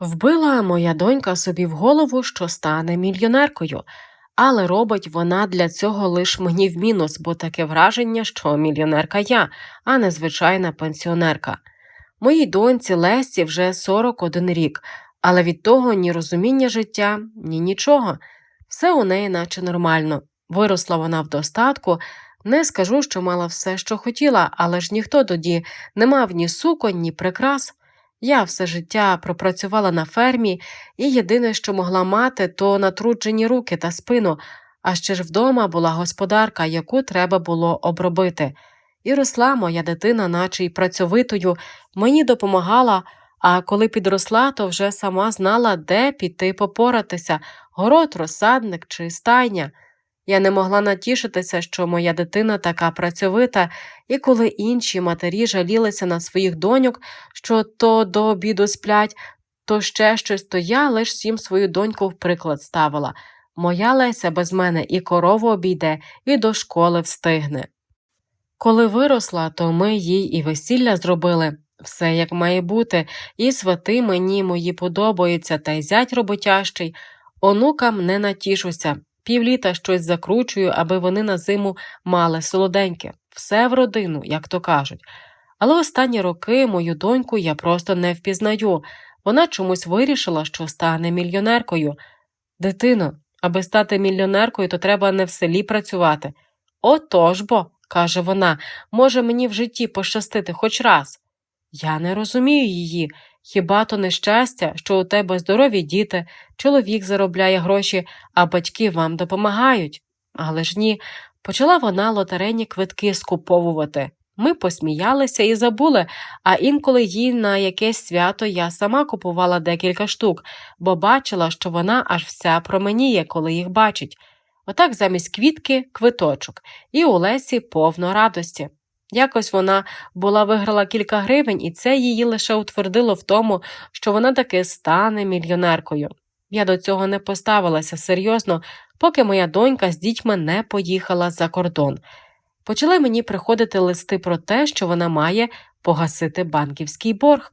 Вбила моя донька собі в голову, що стане мільйонеркою, але робить вона для цього лиш мені в мінус, бо таке враження, що мільйонерка я, а не звичайна пенсіонерка. Моїй доньці Лесі вже 41 рік, але від того ні розуміння життя, ні нічого. Все у неї наче нормально. Виросла вона в достатку. Не скажу, що мала все, що хотіла, але ж ніхто тоді не мав ні суконь, ні прикрас. Я все життя пропрацювала на фермі, і єдине, що могла мати, то натруджені руки та спину, а ще ж вдома була господарка, яку треба було обробити. І росла моя дитина, наче й працьовитою, мені допомагала, а коли підросла, то вже сама знала, де піти попоратися город, розсадник чи стайня. Я не могла натішитися, що моя дитина така працьовита, і коли інші матері жалілися на своїх доньок, що то до обіду сплять, то ще щось, то я лиш всім свою доньку в приклад ставила. Моя Леся без мене і корову обійде, і до школи встигне. Коли виросла, то ми їй і весілля зробили. Все як має бути, і свати мені мої подобаються, та й зять роботящий. Онукам не натішуся. Півліта щось закручую, аби вони на зиму мали солоденьке. Все в родину, як то кажуть. Але останні роки мою доньку я просто не впізнаю. Вона чомусь вирішила, що стане мільйонеркою. Дитино, аби стати мільйонеркою, то треба не в селі працювати. Отож бо, каже вона, може мені в житті пощастити хоч раз. Я не розумію її. Хіба то нещастя, що у тебе здорові діти, чоловік заробляє гроші, а батьки вам допомагають? Але ж ні, почала вона лотерейні квитки скуповувати. Ми посміялися і забули, а інколи їй на якесь свято я сама купувала декілька штук, бо бачила, що вона аж вся променіє, коли їх бачить. Отак замість квітки квиточок, і у Лесі повно радості. Якось вона була виграла кілька гривень, і це її лише утвердило в тому, що вона таки стане мільйонеркою. Я до цього не поставилася серйозно, поки моя донька з дітьми не поїхала за кордон. Почали мені приходити листи про те, що вона має погасити банківський борг.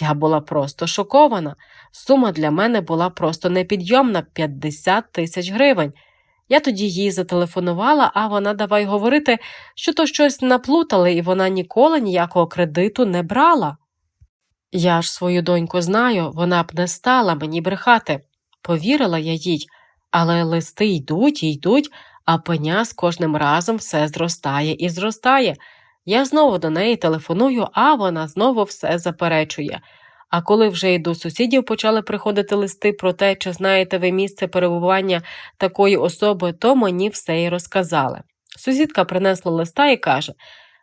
Я була просто шокована. Сума для мене була просто непідйомна 50 тисяч гривень. Я тоді їй зателефонувала, а вона давай говорити, що то щось наплутали, і вона ніколи ніякого кредиту не брала. Я ж свою доньку знаю, вона б не стала мені брехати. Повірила я їй, але листи йдуть і йдуть, а пеня з кожним разом все зростає і зростає. Я знову до неї телефоную, а вона знову все заперечує. А коли вже й до сусідів почали приходити листи про те, чи знаєте ви місце перебування такої особи, то мені все й розказали. Сусідка принесла листа і каже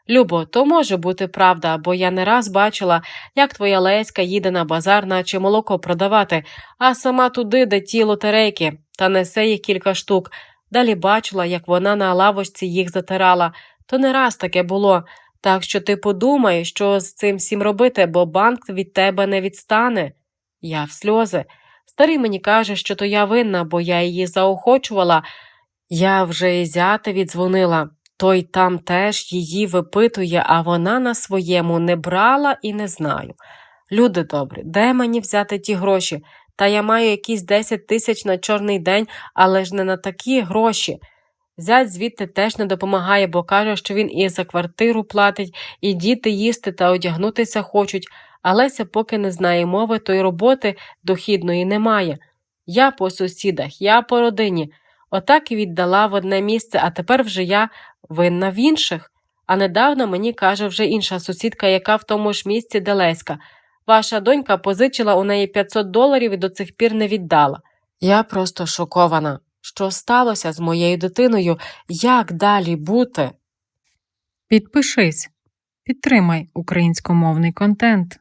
Любо, то може бути правда, бо я не раз бачила, як твоя Леська їде на базар, наче молоко продавати, а сама туди, де ті лотерейки, та несе їх кілька штук. Далі бачила, як вона на лавочці їх затирала. То не раз таке було. Так що ти подумай, що з цим всім робити, бо банк від тебе не відстане. Я в сльози. Старий мені каже, що то я винна, бо я її заохочувала. Я вже і зяти віддзвонила. Той там теж її випитує, а вона на своєму не брала і не знаю. Люди добрі, де мені взяти ті гроші? Та я маю якісь 10 тисяч на чорний день, але ж не на такі гроші. Зять звідти теж не допомагає, бо каже, що він і за квартиру платить, і діти їсти та одягнутися хочуть, а Леся поки не знає мови, то й роботи дохідної немає. Я по сусідах, я по родині. Отак і віддала в одне місце, а тепер вже я винна в інших. А недавно мені каже вже інша сусідка, яка в тому ж місці де Леська. Ваша донька позичила у неї 500 доларів і до цих пір не віддала. Я просто шокована. Що сталося з моєю дитиною? Як далі бути? Підпишись, підтримай українськомовний контент.